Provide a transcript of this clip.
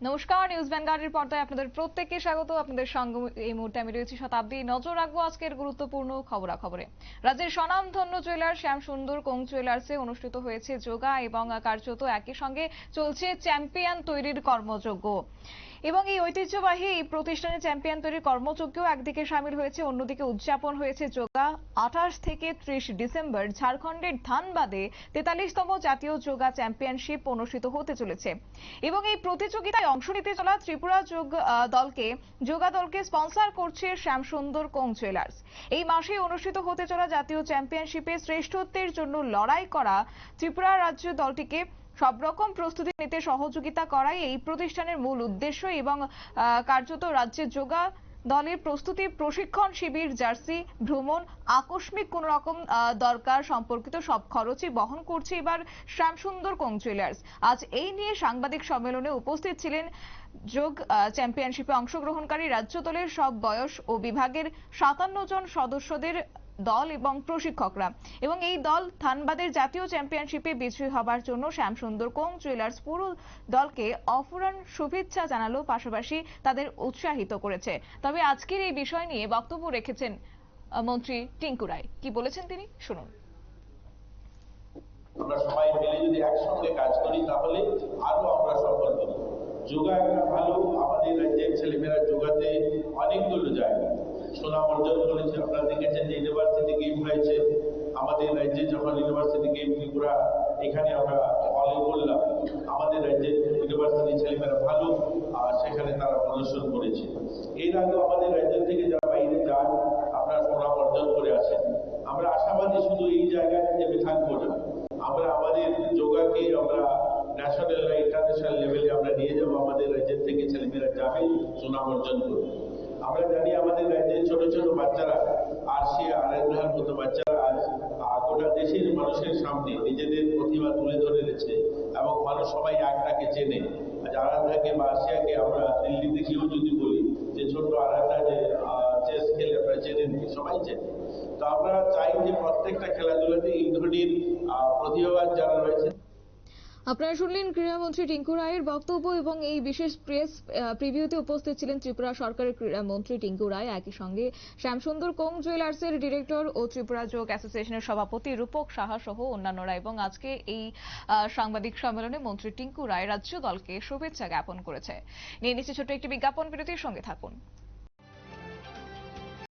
নমস্কার নিউজ ভ্যানগার্ডের পর্দায় আপনাদের প্রত্যেককে স্বাগত। আপনাদের সঙ্গে এই মুহূর্তে আমি রয়েছি শতাব্দী নজর রাখব আজকের গুরুত্বপূর্ণ খবরাখবরে। রাজ্যের স্বনামধন্য জুয়েলার শ্যাম সুন্দর কোং জুয়েলার্সে অনুষ্ঠিত হয়েছে যোগা এবং কার্যত একই সঙ্গে চলছে চ্যাম্পিয়ন তৈরির কর্মযজ্ঞ। এবং এই ঐতিহ্যবাহী এই প্রতিষ্ঠানে চ্যাম্পিয়ন তৈরির কর্মযজ্ঞ একদিকে সামিল হয়েছে, অন্যদিকে উদযাপন হয়েছে যোগা। আঠাশ থেকে ত্রিশ ডিসেম্বর ঝাড়খণ্ডের ধানবাদে তেতাল্লিশতম জাতীয় যোগা চ্যাম্পিয়নশিপ অনুষ্ঠিত হতে চলেছে। এবং এই প্রতিযোগিতায় অংশ নিতে চলা ত্রিপুরা যোগ দলকে, যোগা দলকে স্পন্সর করছে শ্যামসুন্দর কোং জুয়েলার্স। এই মাসে অনুষ্ঠিত হতে চলা জাতীয় চ্যাম্পিয়নশিপে শ্রেষ্ঠত্বের জন্য লড়াই করা ত্রিপুরা রাজ্য দলটিকে সব রকম প্রস্তুতি নিতে সহযোগিতা করাই এই প্রতিষ্ঠানের মূল উদ্দেশ্য এবং কার্যত রাজ্যের যোগা দলের প্রস্তুতি প্রশিক্ষণ শিবির, জার্সি, ভ্রমণ, আকস্মিক কোন রকম দরকার সম্পর্কিত সব খরচই বহন করছে এবার শ্যামসুন্দর জুয়েলার্স আজ এই নিয়ে সাংবাদিক সম্মেলনে উপস্থিত ছিলেন যোগ চ্যাম্পিয়নশিপে অংশগ্রহণকারী রাজ্য দলের সব বয়স ও বিভাগের সাতান্ন জন সদস্যদের দল এবং প্রশিক্ষকরা। এবং এই দল ধানবাদের জাতীয় চ্যাম্পিয়নশিপে বিজয়ী হবার জন্য শ্যামসুন্দর কোং জুয়েলার্স পুরো দলকে অফুরান শুভেচ্ছা জানালো, পাশাপাশি তাদের উৎসাহিত করেছে। তবে আজকের এই বিষয় নিয়ে বক্তব্য রেখেছেন মন্ত্রী টিঙ্কু রায়। কি বলেছেন তিনি? শুনুন। আমরা সবাই মিলে যদি একসঙ্গে কাজ করি, তাহলে আরও আমরা সফল হব। যোগা একটা ভালো, আমাদের রাজ্যের ছেলেমেয়েরা যোগাতে অনেকগুলো জায়গা। সুনাম অর্জন করেছে আপনারা দেখেছেন যে ইউনিভার্সিটি গেম হয়েছে আমাদের রাজ্যে যখন ইউনিভার্সিটি গেম ত্রিপুরা এখানে আমরা ফলে করলাম আমাদের রাজ্যের ইউনিভার্সিটি ছেলেমেয়েরা ভালো আর সেখানে তারা প্রদর্শন করেছে। এর আগেও আমাদের রাজ্য থেকে যারা বাইরে যান আপনারা সুনাম অর্জন করে আসেন। আমরা আশাবাদী শুধু এই জায়গায় নেমে থাকব না। আমরা আমাদের যোগাকে আমরা ন্যাশনাল বা ইন্টারন্যাশনাল লেভেলে আমরা নিয়ে যাব আমাদের রাজ্যের থেকে ছেলেমেয়েরা যাবে সুনাম অর্জন করবে। আমরা জানি আমাদের রাজ্যের ছোট ছোট বাচ্চারা আরশিয়া আরেকধার মতো আহ, গোটা দেশের মানুষের সামনে নিজেদের প্রতিভা তুলে ধরে রয়েছে এবং মানুষ সবাই একটাকে চেনে আরাধাকে বা আসিয়াকে আমরা দিল্লি থেকেও যদি বলি যে ছোট আরাধা যে চেস খেলে আপনারা চেনেন কি? সবাই চেনে তো আমরা চাই যে প্রত্যেকটা খেলাধুলাতে এই ধরনের প্রতিভাবান যারা রয়েছে আপনারা শুনলেন ক্রীড়ামন্ত্রী টিঙ্কু রায়ের বক্তব্য এবং এই বিশেষ প্রেস প্রিভিউতে উপস্থিত ছিলেন ত্রিপুরা সরকারের ক্রীড়ামন্ত্রী টিঙ্কু রায়। একই সঙ্গে শ্যামসুন্দর কোং জুয়েলার্সের ডিরেক্টর ও ত্রিপুরা যোগ অ্যাসোসিয়েশনের সভাপতি রূপক সাহা সহ অন্যান্যরা এবং আজকে এই সাংবাদিক সম্মেলনে মন্ত্রী টিঙ্কু রায় রাজ্য দলকে শুভেচ্ছা জ্ঞাপন করেছে। নিয়ে নিচ্ছে ছোট্ট একটি বিজ্ঞাপন, বিরতির সঙ্গে থাকুন।